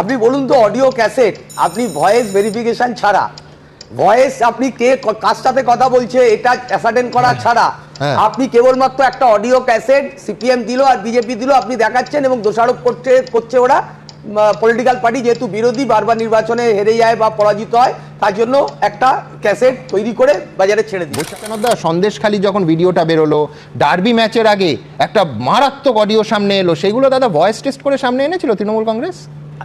আপনি বলুন তো অডিও ক্যাসেট আপনি ভয়েস ভেরিফিকেশন ছাড়া। ভয়েস আপনি কে কার সাথে কথা বলছে এটা অ্যাসার্টেন করা ছাড়া। হ্যাঁ। আপনি কেবলমাত্র একটা অডিও ক্যাসেট সিপিএম দিল আর বিজেপি দিল আপনি দেখাচ্ছেন এবং দোষারোপ করছে করছে ওরা পলিটিক্যাল পার্টি যেহেতু বিরোধী বারবার নির্বাচনে হেরে যায় বা পরাজিত হয় তার জন্য একটা ক্যাসেট তৈরি করে বাজারে ছেড়ে দিল বৈশাখানন্দা সন্দেশখালী যখন ভিডিওটা বেরোলো ডার্বি ম্যাচের আগে একটা মারাত্মক অডিও সামনে এলো সেগুলো দাদা ভয়েস টেস্ট করে সামনে এনেছিল তৃণমূল কংগ্রেস?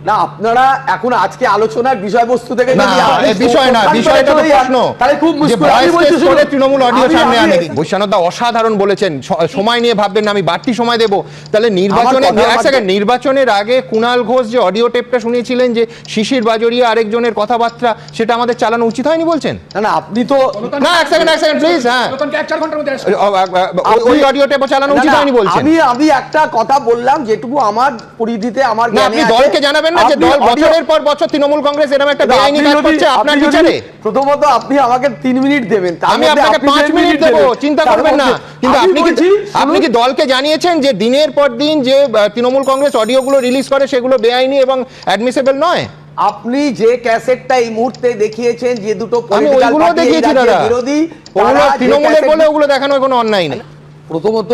না আপনারা এখন আজকে আলোচনার বিষয়বস্তু থেকে না যদি আপনি এ বিষয় না বিষয়টা তো প্রশ্ন। তাহলে খুব মুশকিল। আমি বলছি test তৃণমূল অডিও সামনে আনে বৈশানন্দা অসাধারণ বলেছেন সময় নিয়ে ভাববেন না আমি বাড়তি সময় দেব। তাহলে নির্বাচনে এক সেকেন্ড নির্বাচনের আগে কুণাল ঘোষ যে অডিও টেপটা শুনিয়েছিলেন যে শিশির বাজরিয়া আরেকজনের কথাবার্তা সেটা আমাদের চালানো উচিত হয়নি বলছেন? না না আপনি তো না এক সেকেন্ড এক সেকেন্ড প্লিজ হ্যাঁ। নতুনকে এক চার ঘণ্টার মধ্যে আসবে। ও- ও- ও- ওই অডিও টেপ চালানো উচিত হয়নি বলছেন। আমি আমি একটা কথা বললাম যেটুকু আমার পরিধিতে আমার না জ্ঞানে আপনি দলকে জানাবেন না যে দল বছরের পর বছর তৃণমূল কংগ্রেস এরকম একটা বেআইনি কাজ করছে আপনার বিচারে প্রথমত আপনি আমাকে তিন মিনিট দেবেন আমি আপনাকে আপনি পাঁচ মিনিট দেবো চিন্তা করবেন না। কিন্তু আপনি কি আপনি কি দলকে জানিয়েছেন যে দিনের পর দিন যে তৃণমূল কংগ্রেস অডিওগুলো রিলিজ করে সেগুলো বেআইনি এবং অ্যাডমিসেবল নয়? আপনি যে ক্যাসেটটা এই মুহূর্তে দেখিয়েছেন যে দুটো পলিটিক্যাল পার্টি বিরোধী তৃণমূলের বলে ওগুলো দেখানোর কোনো অন্যায় নেই। প্রথমত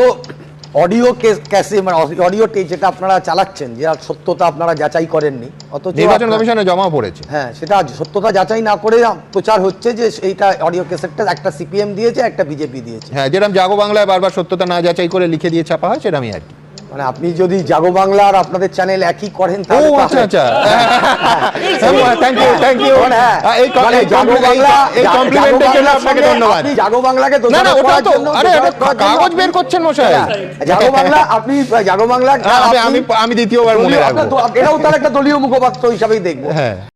অডিও ক্যাসে মানে অডিও টেপ যেটা আপনারা চালাচ্ছেন যে সত্যতা আপনারা যাচাই করেননি অথচ নির্বাচন কমিশনে জমা পড়েছে। হ্যাঁ সেটা সত্যতা যাচাই না করে প্রচার হচ্ছে যে এইটা অডিও ক্যাসেটটা একটা সিপিএম দিয়েছে একটা বিজেপি দিয়েছে। হ্যাঁ যেরকম জাগো বাংলায় বারবার সত্যতা না যাচাই করে লিখে দিয়ে ছাপা হয় সেটা আমি আর কি। মানে আপনি যদি জাগো বাংলা আর আপনাদের চ্যানেল একই করেন ও আচ্ছা আচ্ছা। থ্যাংক ইউ থ্যাংক ইউ হ্যাঁ, এই মানে এই জাগো বাংলা এই কমপ্লিমেন্টের জন্য আপনাকে ধন্যবাদ। আপনি জাগো বাংলাকে না না ওটা তো আরে কাগজ বের করছেন মশাই। হ্যাঁ, জাগো বাংলা আপনি জাগো বাংলা আমি আমি আমি দ্বিতীয়বার মনে রাখব। এটাও তার একটা দলীয় মুখপাত্র হিসাবেই দেখব। হ্যাঁ।